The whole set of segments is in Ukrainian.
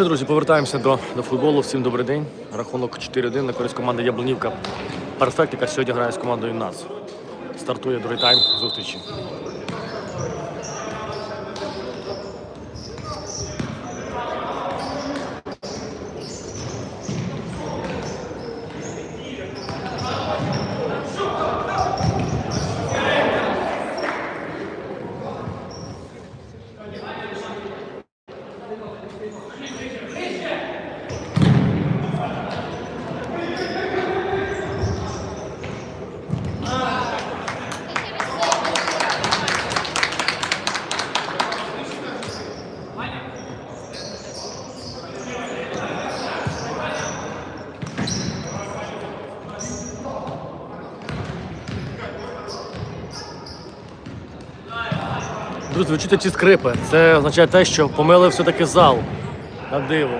Що, друзі, повертаємося до, до футболу. Всім добрий день. Рахунок 4-1 на користь команди Яблунівка. Перфект, яка сьогодні грає з командою НАЦ. Стартує другий тайм зустрічі. Ви ці скрипи. Це означає те, що помили все-таки зал. На диво.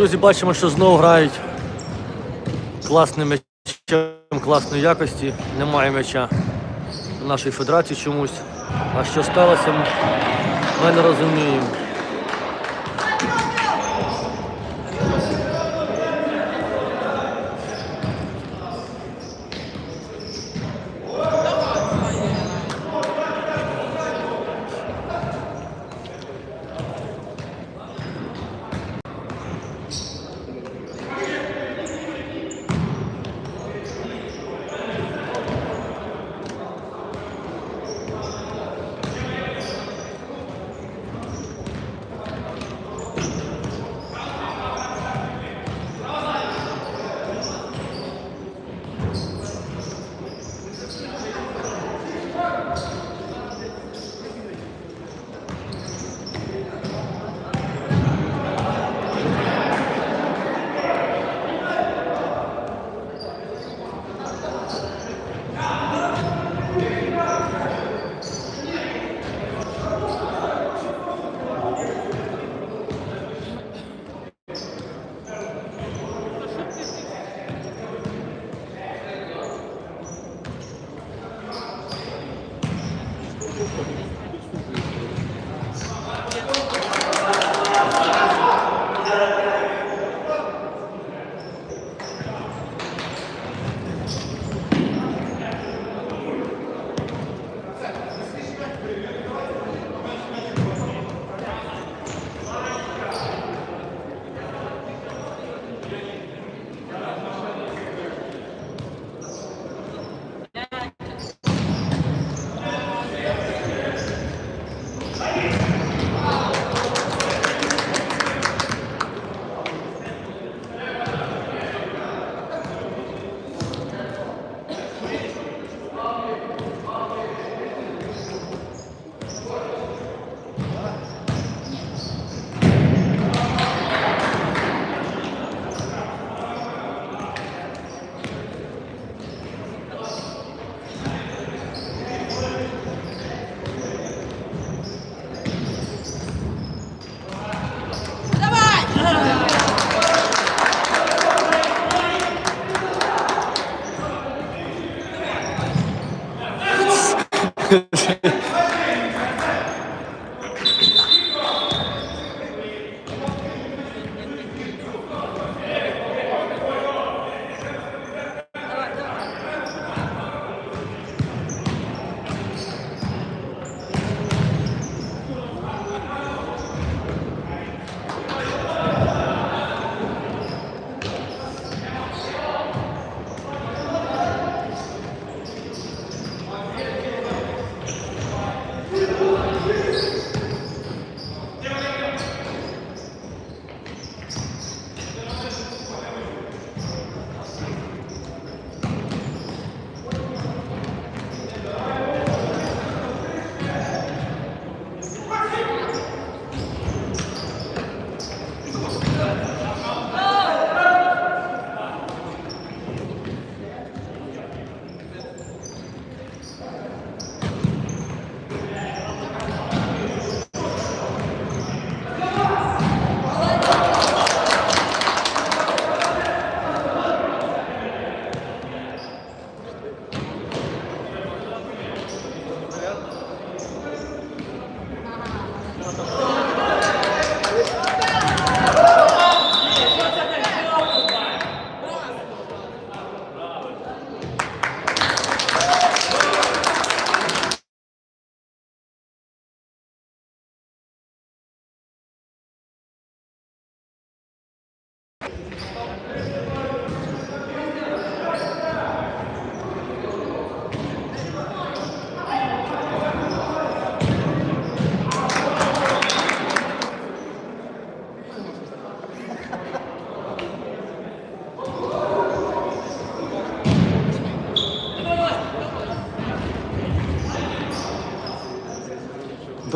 Друзі, бачимо, що знову грають класним м'ячем, класної якості. Немає м'яча в нашій федерації чомусь. А що сталося, ми не розуміємо.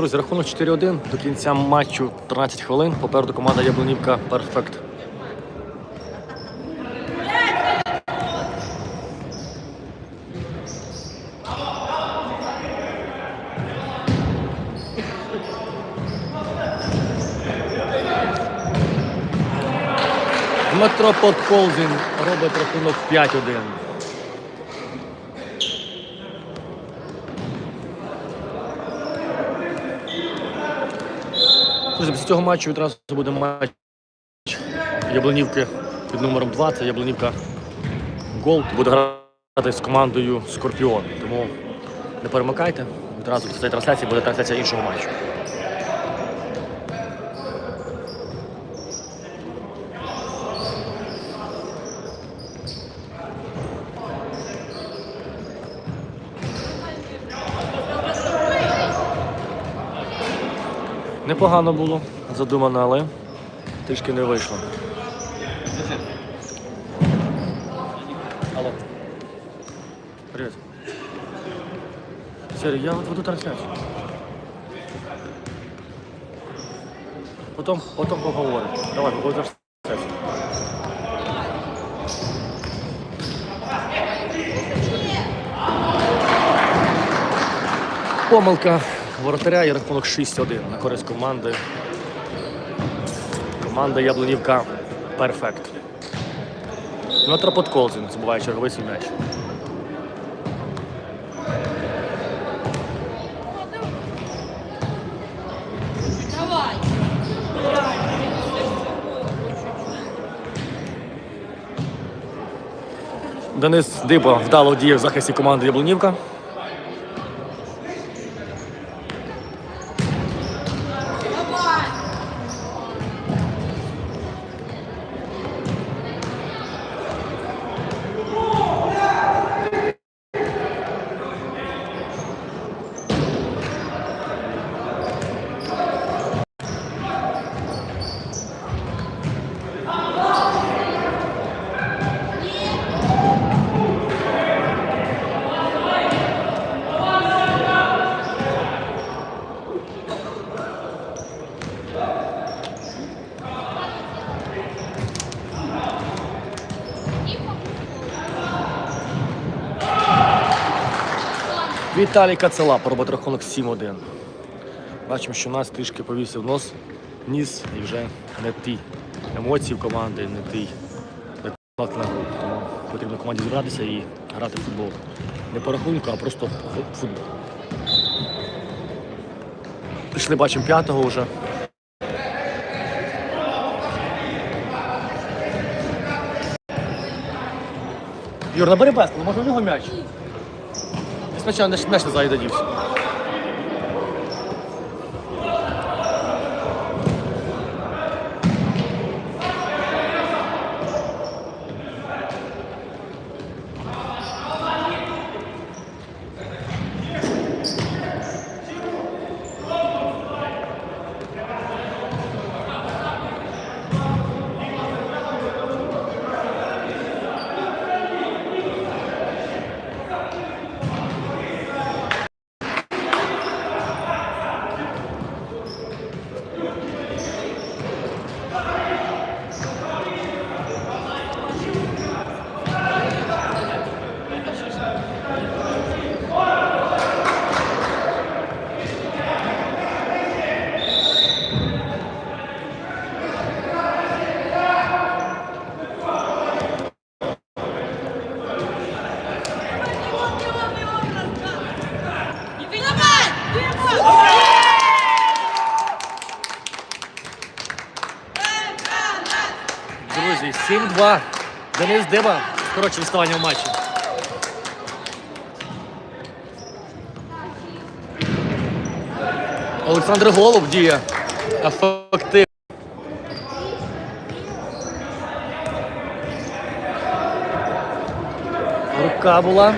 Друзі, рахунок 4-1. До кінця матчу 13 хвилин. Попереду команда Яблунівка Перфект. Дмитро Подколзін робить рахунок 5-1. Друзі, після цього матчу відразу буде матч Яблонівки під номером 2. Це Яблонівка Голд. Буде грати з командою Скорпіон. Тому не перемикайте. Відразу після цієї трансляції буде трансляція іншого матчу. Непогано було задумано, але трішки не вийшло. Алло. Привіт. Сергій, я от веду трансляцію. Потім, потім поговоримо. Давай, веду трансляцію. Помилка воротаря і рахунок 6-1 на користь команди. Команда Яблунівка Перфект. Дмитро Подколзін забуває черговий свій м'яч. Денис Диба вдало діє в захисті команди Яблунівка. Віталій Кацела робить рахунок 7-1. Бачимо, що нас трішки повісив нос, ніс і вже не ті емоції в команди, не ті на гру. Тому потрібно команді зібратися і грати в футбол. Не по рахунку, а просто футбол. Пішли, бачимо п'ятого вже. Юр, набери песку, може у нього м'яч. Спочатку не, не заїдадівся. 2. Денис Диба. Коротше, відставання в матчі. Олександр Голуб діє. Ефективно. Рука була.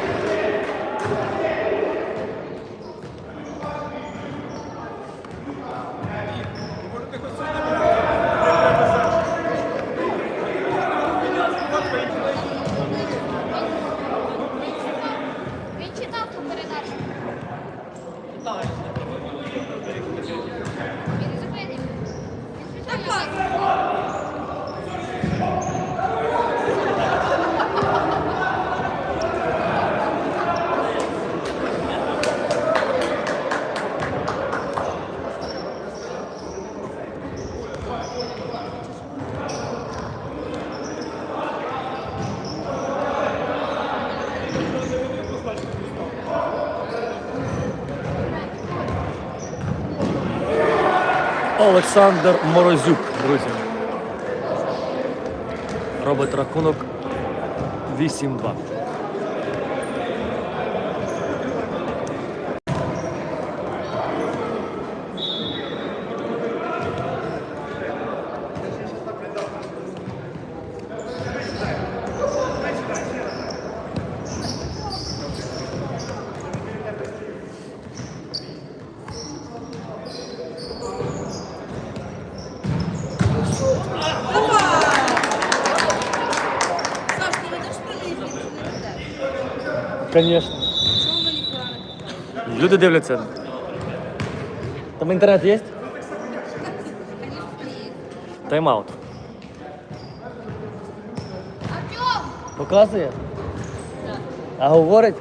Олександр Морозюк, друзі. Робить рахунок 8-2. Мені? Люди дивляться. Там інтернет є? Тайм-аут. Показує? Так. А говорить?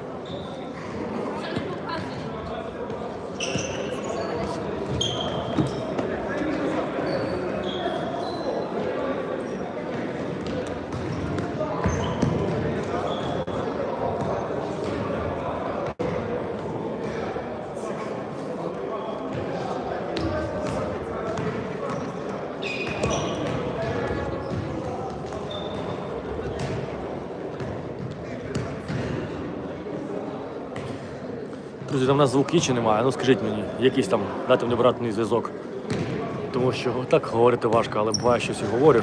Це не показує. Чи немає? Ну скажіть мені, якийсь там, дайте мені обратний зв'язок. Тому що так говорити важко, але буває щось і говорю.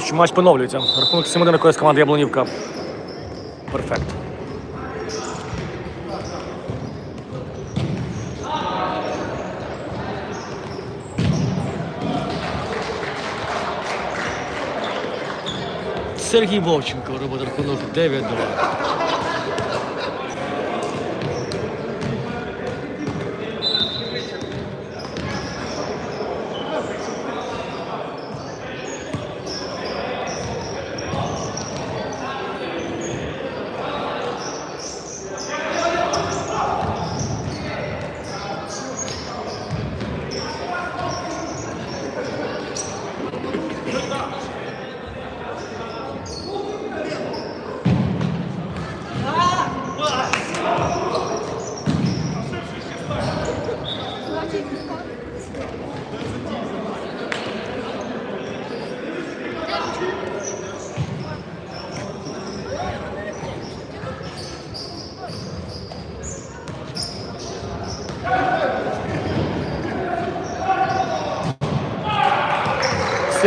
Що, матч поновлюється. Рахунок 7-1 якоїсь команди Яблонівка. Перфект. Сергій Вовченко робить рахунок 9-2.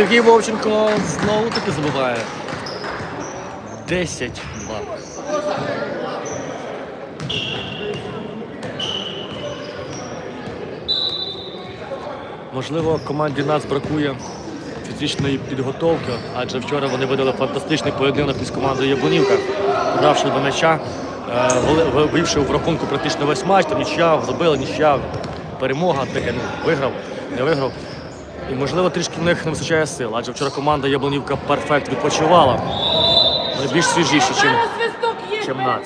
Сергій Вовченко знову таки забиває. 10-2. Можливо, команді нас бракує фізичної підготовки, адже вчора вони видали фантастичний поєдинок із командою Яблунівка, гравши до м'яча, е, вивівши в рахунку практично весь матч, там нічия, забили, нічия, перемога, таке, ну, виграв, не виграв. І можливо трішки в них не вистачає сил, адже вчора команда Яблунівка перфект відпочивала. Вони більш свіжіші, ніж. Чим так?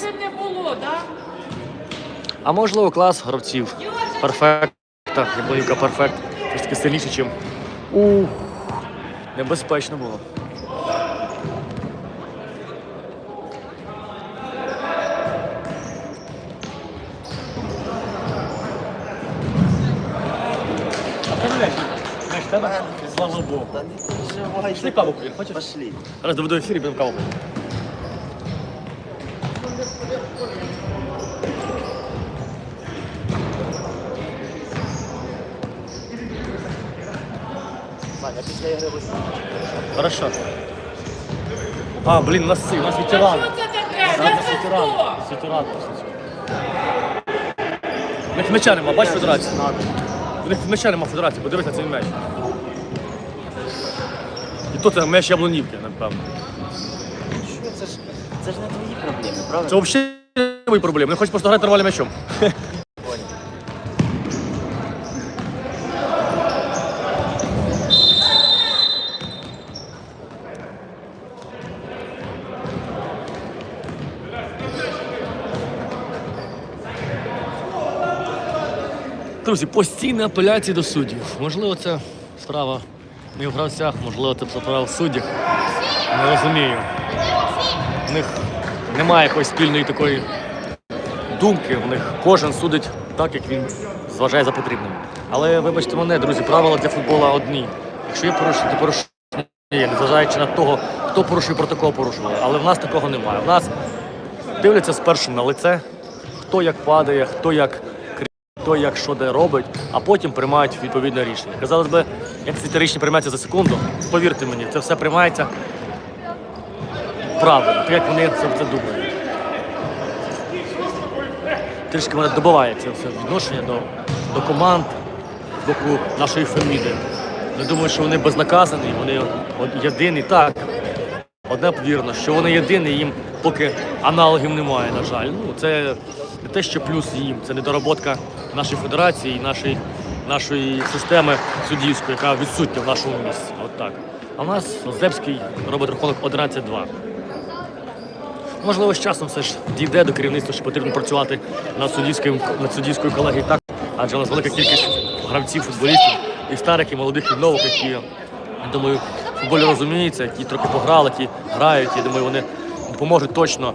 А можливо, клас гравців. Перфекта, Яблонівка перфект. Трішки сильніше, ніж. Ух, небезпечно було. Слава Богу. Да не переживай. Пішли каву купити, хочеш? Пошли. Зараз доведу ефір і будемо каву пити. Саня, після ігри висадки. Хорошо. А, блін, нас, у нас ветеран. Що це таке? У нас ветеран. У нас. У них м'яча нема, федерацію? У них м'яча нема федерації, подивись на цей м'яч. І то це м'яч яблунівки, напевно. Що це ж? Це ж не твої проблеми, правильно? Це взагалі не мої проблеми. Не хочу просто грати нормальним м'ячом. Друзі, постійні апеляції до суддів. Можливо, це справа не в гравцях, можливо, це справа в суддях. Не розумію. В них немає якоїсь спільної такої думки. В них кожен судить так, як він зважає за потрібним. Але вибачте мене, друзі, правила для футболу одні. Якщо є порушення, то порушення незважаючи на того, хто порушує проти кого. Але в нас такого немає. В нас дивляться спершу на лице, хто як падає, хто як хто як що де робить, а потім приймають відповідне рішення. Казалось би, як ці рішення приймаються за секунду, повірте мені, це все приймається правильно, як вони це, це думають. Трішки мене добиває це все відношення до, до команд з боку нашої Феміди. Я думаю, що вони безнаказані, вони єдині. Так, одне вірно, що вони єдині, їм поки аналогів немає, на жаль. Ну, це не те, що плюс їм, це недоработка нашої федерації, нашої, нашої системи суддівської, яка відсутня в нашому місці. От так. А в нас Зебський робить рахунок 11-2. Можливо, з часом все ж дійде до керівництва, що потрібно працювати над суддівською, над суддівською колегією так, адже у нас велика кількість гравців, футболістів, і старих, і молодих, і нових, які, я думаю, футболі розуміються, які трохи пограли, які грають. Я думаю, вони допоможуть точно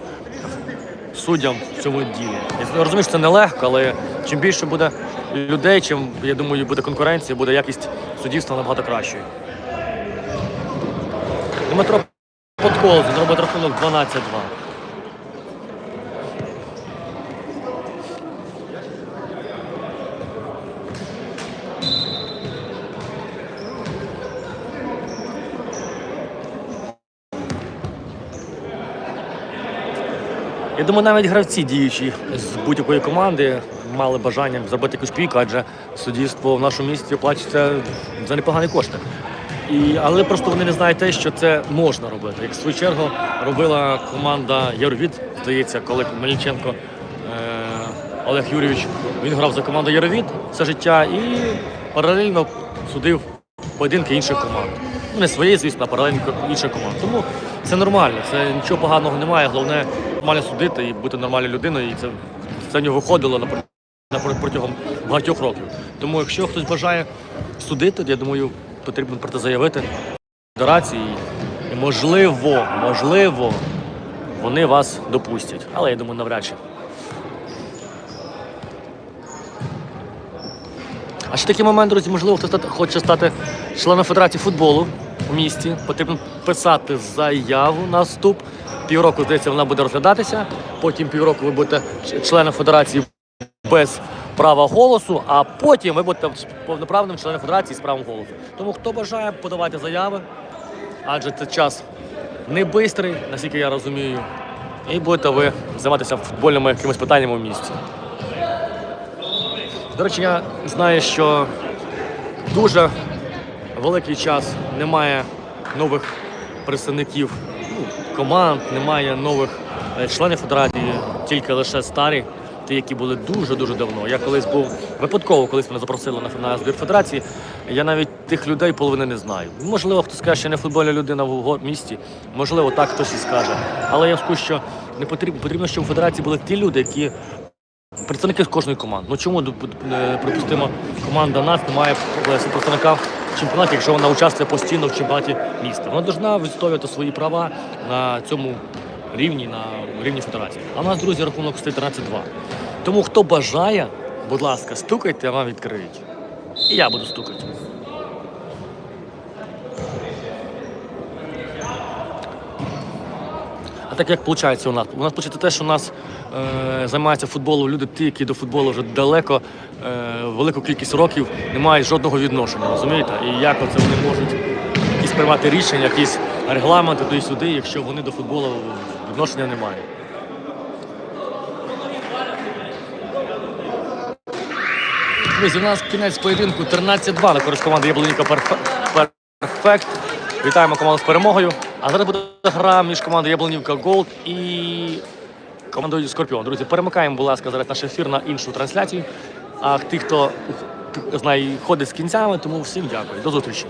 суддям в цьому ділі. Я розумію, що це нелегко, але чим більше буде людей, чим, я думаю, буде конкуренція, буде якість суддівства набагато кращою. Дмитро Подколзин робить рахунок 12-2. Я думаю, навіть гравці діючі з будь-якої команди мали бажання зробити якусь піку, адже суддівство в нашому місті оплачується за непогані кошти. І, але просто вони не знають те, що це можна робити. Як в свою чергу робила команда Євровід, здається, коли Мельниченко е, Олег Юрійович він грав за команду Євровід все життя і паралельно судив поєдинки інших команд. Не своєї, звісно, а паралельно інших команд. Тому це нормально, це нічого поганого немає. Головне нормально судити і бути нормальною людиною. І це, це в нього виходило на, протягом багатьох років. Тому якщо хтось бажає судити, я думаю, потрібно про це заявити федерації. І можливо, можливо, вони вас допустять. Але я думаю, навряд чи. А ще такий момент, друзі, можливо, хто хоче стати членом Федерації футболу у місті. Потрібно писати заяву на вступ. Півроку, здається, вона буде розглядатися. Потім півроку ви будете членом Федерації без права голосу, а потім ви будете повноправним членом Федерації з правом голосу. Тому хто бажає, подавайте заяви, адже це час не бистрий, наскільки я розумію. І будете ви займатися футбольними якимись питаннями у місті. До речі, я знаю, що дуже великий час немає нових представників ну, команд, немає нових е, членів федерації, тільки лише старі, ті, які були дуже-дуже давно. Я колись був випадково, колись мене запросили на, на збір федерації. Я навіть тих людей половини не знаю. Можливо, хтось скаже, що не футбольна людина в місті, можливо, так хтось і скаже. Але я скажу, що не потрібно, потрібно, щоб у федерації були ті люди, які представники з кожної команди. Ну чому е, припустимо, команда НАЦ не має представника в чемпіонаті, якщо вона участвує постійно в чемпіонаті міста? Вона повинна відстоювати свої права на цьому рівні, на рівні федерації. А в нас, друзі, рахунок стоїть 13-2. Тому хто бажає, будь ласка, стукайте, а вам відкриють. І я буду стукати. А так як виходить у нас? У нас виходить те, що у нас е, займаються футболом люди, ті, які до футболу вже далеко, е, велику кількість років не мають жодного відношення, розумієте? І як оце вони можуть якісь приймати рішення, якісь регламенти туди сюди, якщо вони до футболу відношення не мають. Друзі, у нас кінець поєдинку 13-2 на користь команди Яблоніка Перфект. Вітаємо команду з перемогою. А зараз буде гра між командою Яблонівка Голд і командою Скорпіон. Друзі, перемикаємо, будь ласка, зараз наш ефір на іншу трансляцію. А тих, хто знає, ходить з кінцями, тому всім дякую. До зустрічі.